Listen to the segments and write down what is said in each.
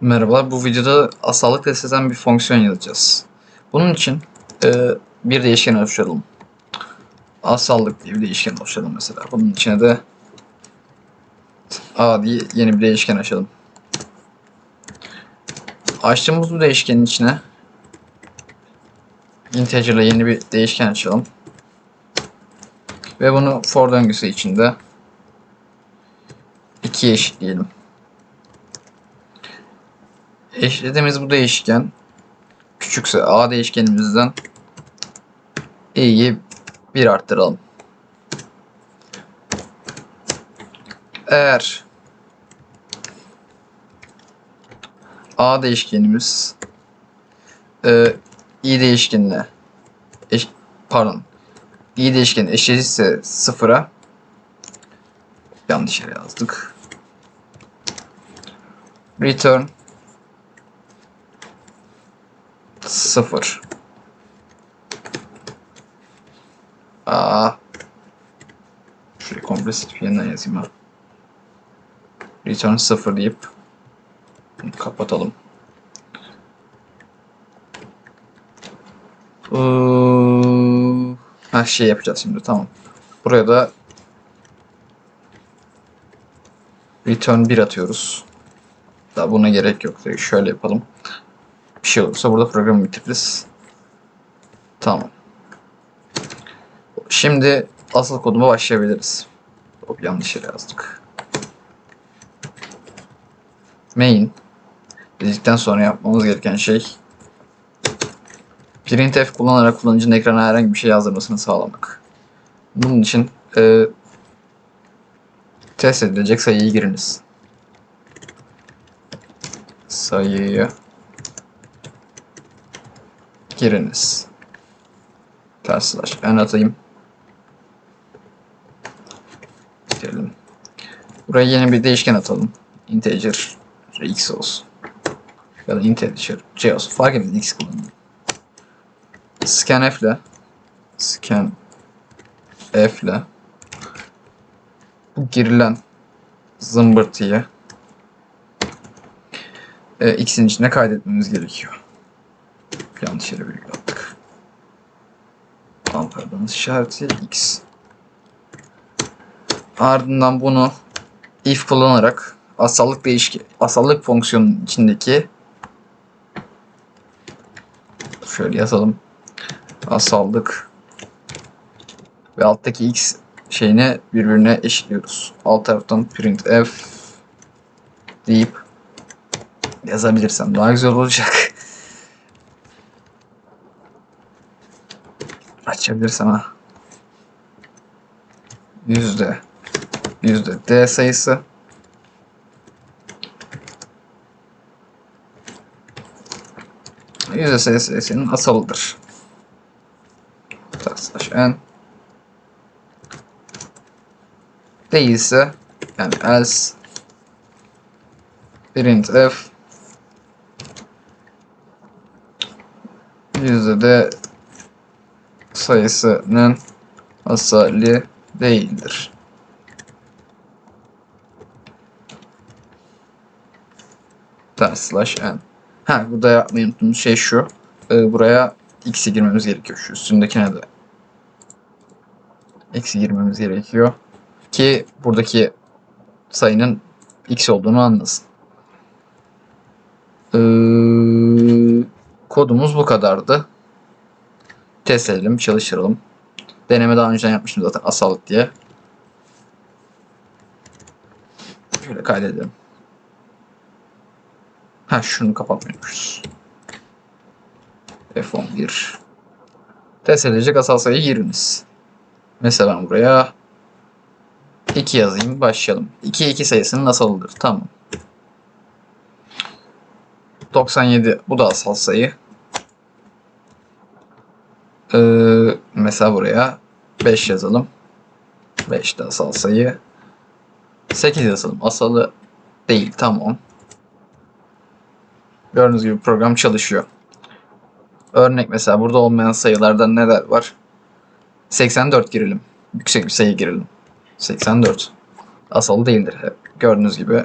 Merhaba, bu videoda asallık test eden bir fonksiyon yazacağız. Bunun için e, bir değişken oluşturalım. Asallık diye bir değişken oluşturalım mesela. Bunun içine de a diye yeni bir değişken açalım. Açtığımız bu değişkenin içine integer ile yeni bir değişken açalım. Ve bunu for döngüsü içinde 2'ye eşitleyelim. Eşlediğimiz bu değişken küçükse a değişkenimizden i'yi 1 arttıralım. Eğer a değişkenimiz e, i değişkenine eş, pardon i değişkeni eşitse sıfıra yanlış yere yazdık. Return 0 Aa. Şurayı komple silip yeniden yazayım ha. Return 0 deyip kapatalım. Ee, ha şey yapacağız şimdi tamam. Buraya da return 1 atıyoruz. Daha buna gerek yok. Şöyle yapalım. Bir şey olursa burada programı bitiririz. Tamam. Şimdi asıl koduma başlayabiliriz. Hop yanlış yere yazdık. Main dedikten sonra yapmamız gereken şey printf kullanarak kullanıcının ekrana herhangi bir şey yazdırmasını sağlamak. Bunun için e, test edilecek sayıyı giriniz. Sayıyı giriniz. Ters slash n atayım. Girelim. Buraya yeni bir değişken atalım. Integer x olsun. Ya da integer c olsun. Fark etmez x kullanalım. Scanf ile scan f ile bu girilen zımbırtıyı e, x'in içine kaydetmemiz gerekiyor. Yanlış yere virgül attık. Amperden işareti x. Ardından bunu if kullanarak asallık değişken asallık fonksiyonunun içindeki şöyle yazalım. Asallık ve alttaki x şeyine birbirine eşitliyoruz. Alt taraftan printf deyip yazabilirsem daha güzel olacak. Açabilirsem ha. Yüzde. Yüzde. D sayısı. Yüzde sayısı sayısının asalıdır. Slash n değilse yani else. Printf yüzde de sayısının asali değildir. Ters slash n. Ha burada yapmayı unuttuğumuz şey şu. Ee, buraya x'i girmemiz gerekiyor. Şu üstündekine de x'i girmemiz gerekiyor. Ki buradaki sayının x olduğunu anlasın. Ee, kodumuz bu kadardı test edelim, çalıştıralım. Deneme daha önceden yapmıştım zaten asallık diye. Şöyle kaydedelim. Ha şunu kapatmıyormuşuz. F11 Test edilecek asal sayıyı giriniz. Mesela ben buraya 2 yazayım. Başlayalım. 2 2 sayısının asalıdır. Tamam. 97 bu da asal sayı. Ee, mesela buraya 5 yazalım. 5 de asal sayı. 8 yazalım. Asalı değil. Tamam. Gördüğünüz gibi program çalışıyor. Örnek mesela burada olmayan sayılardan neler var? 84 girelim. Yüksek bir sayı girelim. 84. Asalı değildir. Gördüğünüz gibi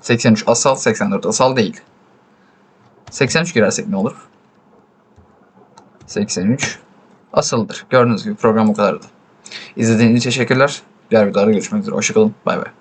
83 asal, 84 asal değil. 83 girersek ne olur? 83 asıldır. Gördüğünüz gibi program bu kadardı. İzlediğiniz için teşekkürler. Diğer videolarda görüşmek üzere. Hoşçakalın. Bay bay.